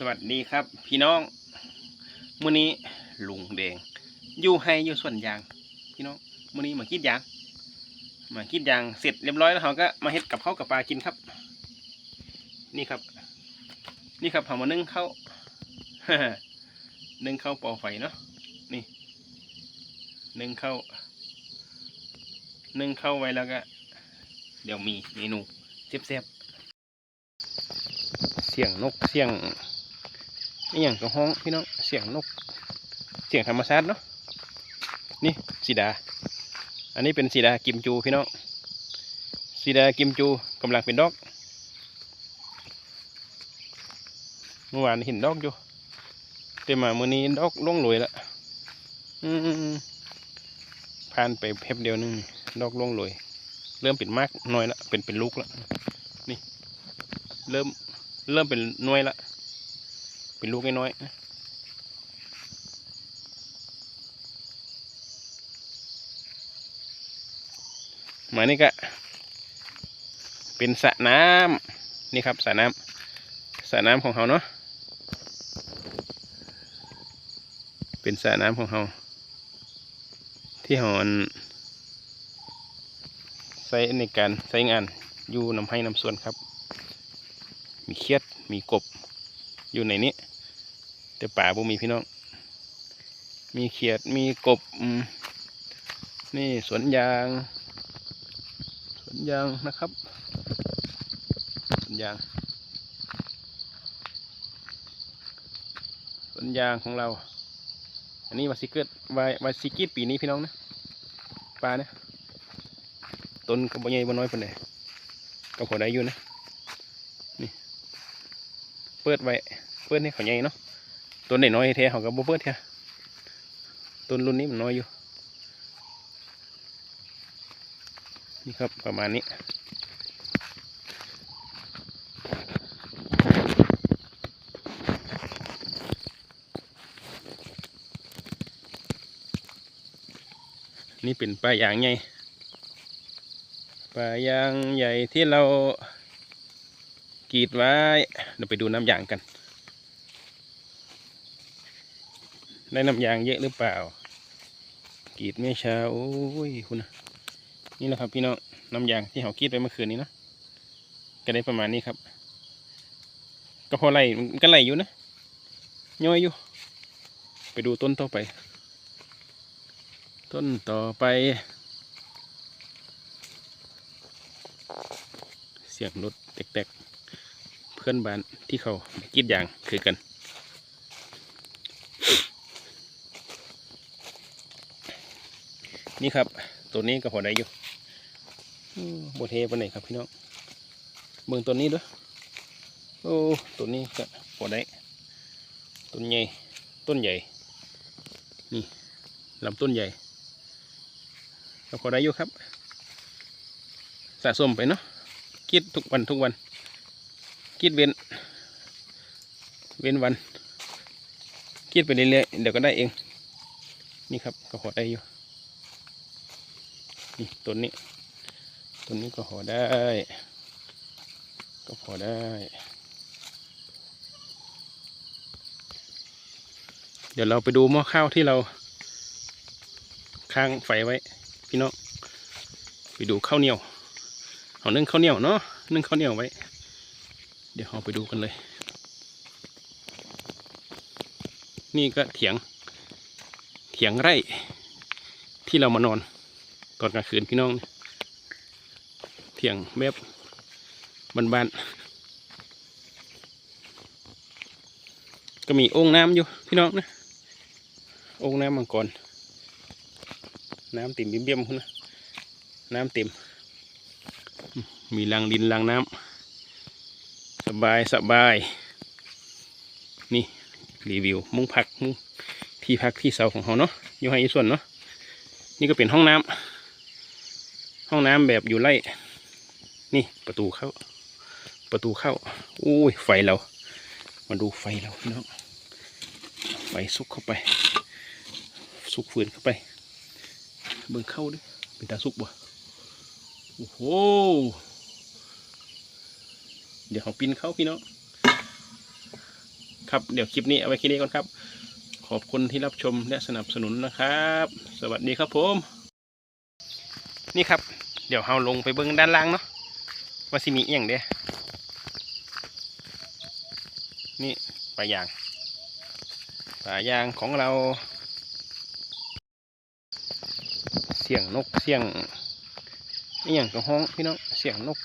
สวัสดีครับ พี่น้องมื้อนี้ลุงแดงอยู่ให้อยู่สวนยาง พี่น้องมื้อนี้มาคิดยางมาคิดยางเสร็จเรียบร้อยแล้วเราก็มาเฮ็ดกับข้าวกับปลากินครับ นี่ครับ นี่ครับเรามานึ่งข้าวนึ่งข้าวปอไฟเนาะนี่นึ่งข้าวนึ่งข้าวไว้แล้วก็ เดี๋ยวมีเมนูเสียบๆเสียงนกเสียง นี่อย่างกับห้องพี่น้องเสียงนก เสียงธรรมชาติเนาะนี่สีดา อันนี้เป็นสีดากิมจูพี่น้องสีดากิมจูกำลังเป็นดอกเมื่อวานเห็นดอกอยู่แต่มาเมื่อนี้ดอกล่วงโรยละอืมผ่านไปเพบเดียวนึงดอกล่วงโรยเริ่มเป็นมากน้อยละเป็นเป็นลูกละนี่ เริ่มเริ่มเป็นหน่วยละ เป็นลูกน้อยๆนะมานี่ก็เป็นสระน้ำนี่ครับสระน้ำสระน้ำของเขาเนาะเป็นสระน้ำของเขาที่เขาอันใช้ในการใช้งานอยู่น้ำให้น้ำส่วนครับ มีเขียดมีกบ อยู่ในนี้ แต่ป่าบ่มีพี่น้อง มีเขียดมีกบ นี่สวนยาง สวนยางนะครับสวนยางสวนยางของเรา อันนี้วาซิเกิดวายวาซิกิปีนี้พี่น้องนะปลาเนี่ยต้นก็บ่ใหญ่บ่น้อยปานใดก็พอได้อยู่นะ ปิดไว้เปิดให้เขาใหญ่เนาะต้นน้อยๆแท้เขาก็บ่เปิดแท้ต้นรุ่นนี้มันน้อยอยู่นี่ครับประมาณนี้นี่เป็นปลายางใหญ่ปลายางใหญ่ที่เรา กรีดไว้เดี๋ยวไปดูน้ำยางกัน ได้น้ำยางเยอะหรือเปล่า กรีดไม่ช้าโอ้ยคุณนะนี่แหละครับพี่น้องน้ำยางที่เขากรีดไปเมื่อคืนนี้นะก็ได้ประมาณนี้ครับ ก็พอไล่มันก็ไล่อยู่นะย่อยอยู่ ไปดูต้นต่อไป ต้นต่อไป เสียงรถแตกๆ อนบ้านที่เขากีดยางคือกัน นี่ครับ ตัวนี้ก็พอได้อยู่อืมบเทปไหนครับพี่น้องเบิ่งตัวนี้ด้วยโอ้ตัวนี้ก็พอได้ต้นใหญ่ต้นใหญ่ นี่ลำต้นใหญ่ก็พอได้อยู่ครับ สะสมไปเนาะกรีดทุกวันทุกวัน กรีดเว้น เว้นวันกรีดไปเรื่อยๆเดี๋ยวก็ได้เอง นี่ครับก็หอได้อยู่นี่ต้นนี้ต้นนี้ก็หอได้ ก็พอได้เดี๋ยวเราไปดูหม้อข้าวที่เราค้างไฟไว้ พี่น้องไปดูข้าวเหนียวเอานึ่งข้าวเหนียวเนาะนึ่งข้าวเหนียวไว้ ดี๋ยวเราไปดูกันเลย นี่ก็เถียง เถียงไร่ที่เรามานอน ตอนกลางคืนพี่น้อง เถียงแบบบ้านๆก็มีโอ่งน้ำอยู่พี่น้องนะโอ่งน้ำมังกร น้ำติ่มเบี้ยมๆคุณนะ น้ำเต็มมีรางดินรางน้ำ บายสบาย นี่รีวิว มุ้งพักมุ้งที่พักที่เสาของเขาเนาะอยู่ให้อีส่วนเนาะนี่ก็เป็นห้องน้ำห้องน้ำแบบอยู่ไร่นี่ประตูเข้า ประตูเข้าอุ้ยไฟเรา มาดูไฟเราพี่น้องไฟซุกเข้าไป ซุกฟืนเข้าไป เบิ่งเข้าดิเป็นตาซุกบ่โอ้โห เดี๋ยวเขาปีนเข้าพี่น้องครับเดี๋ยวคลิปนี้เอาไว้แค่นี้ก่อนครับ ขอบคุณที่รับชมและสนับสนุนนะครับ สวัสดีครับผม นี่ครับ เดี๋ยวเราลงไปเบิ้งด้านล่างเนาะว่าสิมีเอียงเด้นี่ปลายางปลายางของเรา เสียงนกเสียงอย่างกับห้องพี่น้องเสียงนก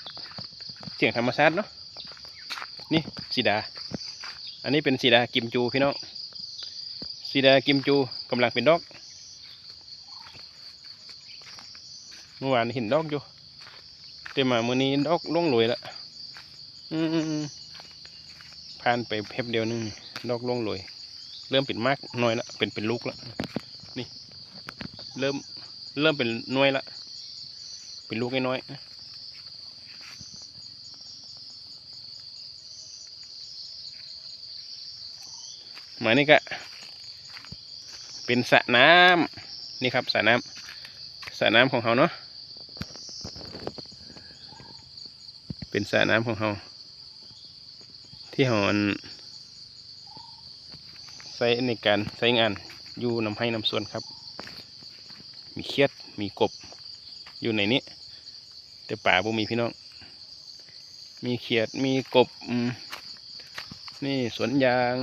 เสียงธรรมชาติเนาะ นี่สีดา อันนี้เป็นสีดากิมจูพี่น้องสีดากิมจูกำลังเป็นดอกเมื่อวานเห็นดอกอยู่แต่มาเมื่อนี้ดอกล่วงโรยละอืมผ่านไปแป๊บเดียวนึงดอกล่วงโรยเริ่มเป็นมากน้อยละเป็นเป็นลูกละนี่ เริ่มเริ่มเป็นน้อยละเป็นลูกน้อยๆนะห มานี่ก็เป็นสระน้ำนี่ครับสระน้ำสระน้ำของเขาเนาะเป็นสระน้ำของเขาที่เขาอันใช้ในการใช้งานอยู่นำให้นำส่วนครับ มีเขียดมีกบอยู่ในนี้แต่ป่าบ่มีพี่น้อง มีเขียดมีกบนี่สวนยาง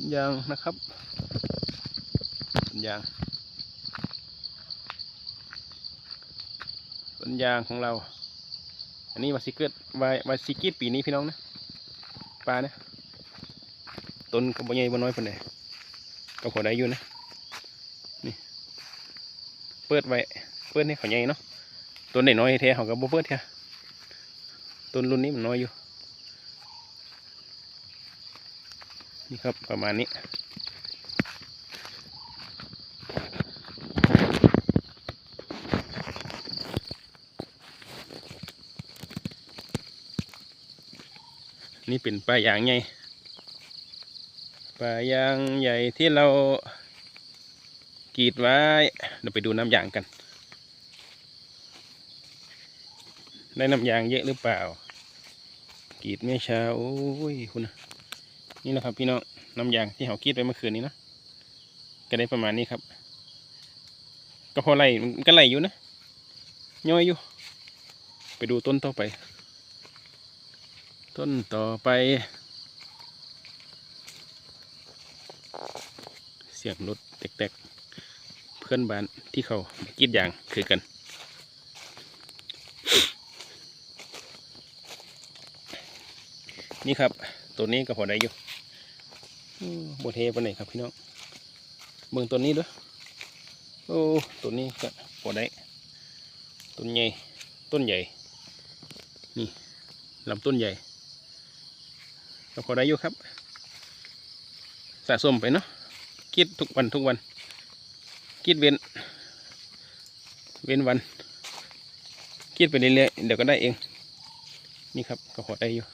นยางนะครับสวนยางสวนยางของเรา อันนี้วาซิเกิดวายวาซิกิดปีนี้พี่น้องนะปลาเนี่ยต้นก็บ่ใหญ่บ่น้อยปานใดก็พอได้อยู่นะนี่เปิดไว้เปิดให้เขาใหญ่เนาะต้นน้อยแท้เขาก็บ่เปิดแท้ต้นรุ่นนี้มันน้อยอยู่ นี่ครับประมาณนี้ นี่เป็นปลายางใหญ่ปลายางใหญ่ที่เรากรีดไว้เดี๋ยวไปดูน้ำยางกัน ได้น้ำยางเยอะหรือเปล่ากรีดไม่ช้าโอ้ยคุณนะ นี่นะครับ พี่น้องน้ำยางที่เขากรีดไปเมื่อคืนนี้เนาะก็ได้ประมาณนี้ครับ ก็พอไล่มันก็ไล่อยู่นะย่อยอยู่ ไปดูต้นต่อไป ต้นต่อไป เสียงรถแตกๆ เพื่อนบ้านที่เขากรีดยางคือกันนี่ครับ ตัวนี้ก็พอได้อยู่ บทเทปานไหนครับพี่น้องเบิ่งตัวนี้ด้วยโอ้ตัวนี้ก็พอได้ต้นใหญ่ต้นใหญ่นี่ลำต้นใหญ่ก็พอได้อยู่ครับ สะสมไปเนาะคิดทุกวันทุกวันคิดเว้นเว้นวันคิดไปเรื่อยๆเดี๋ยวก็ได้เอง นี่ครับก็พอได้อยู่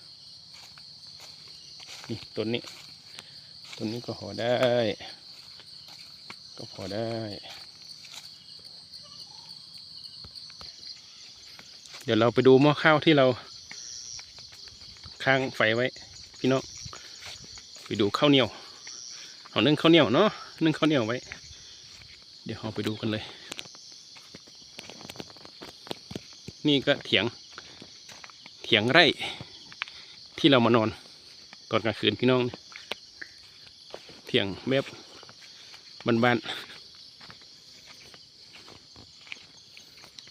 นี่ต้นนี้ ต้นนี้ก็พอได้ ก็พอได้เดี๋ยวเราไปดูหม้อข้าวที่เราค้างไฟไว้ พี่น้องไปดูข้าวเหนียวเอานึ่งข้าวเหนียวเนาะนึ่งข้าวเหนียวไว้ เดี๋ยวเราไปดูกันเลย นี่ก็เถียง เถียงไร่ที่เรามานอน ตอนกลางคืนพี่น้องเเถียงแบบบ้านๆ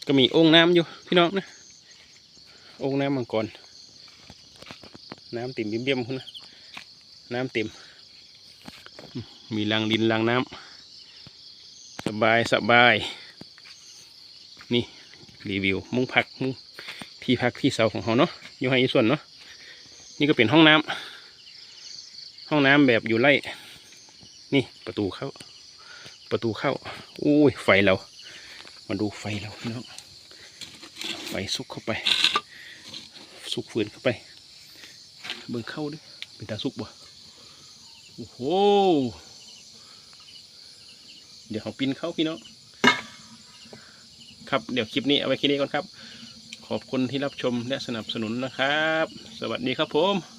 ก็มีโอ่งน้ำอยู่พี่น้องนะโอ่งน้ำมังกรน้ำติ่มเบี้ยมๆคุณนะน้ำติ่มมีรางดินรางน้ำสบายสบายนี่รีวิวมุ้งพักมุ้งที่พักที่เสาของเขาเนาะอยู่ให้ส่วนเนาะนี่ก็เป็นห้องน้ำห้องน้ำแบบอยู่ไร่ นี่ประตูเข้า ประตูเข้าอุ้ยไฟเรามาดูไฟเราพี่น้องไฟสุกเข้าไปสุกฟืนเข้าไป เบิ่งเข้าดิเป็นตาสุกบ่โอ้โหเดี๋ยวของปินเข้าพี่น้องครับเดี๋ยวคลิปนี้เอาไว้แค่นี้ก่อนครับ ขอบคุณที่รับชมและสนับสนุนนะครับ สวัสดีครับผม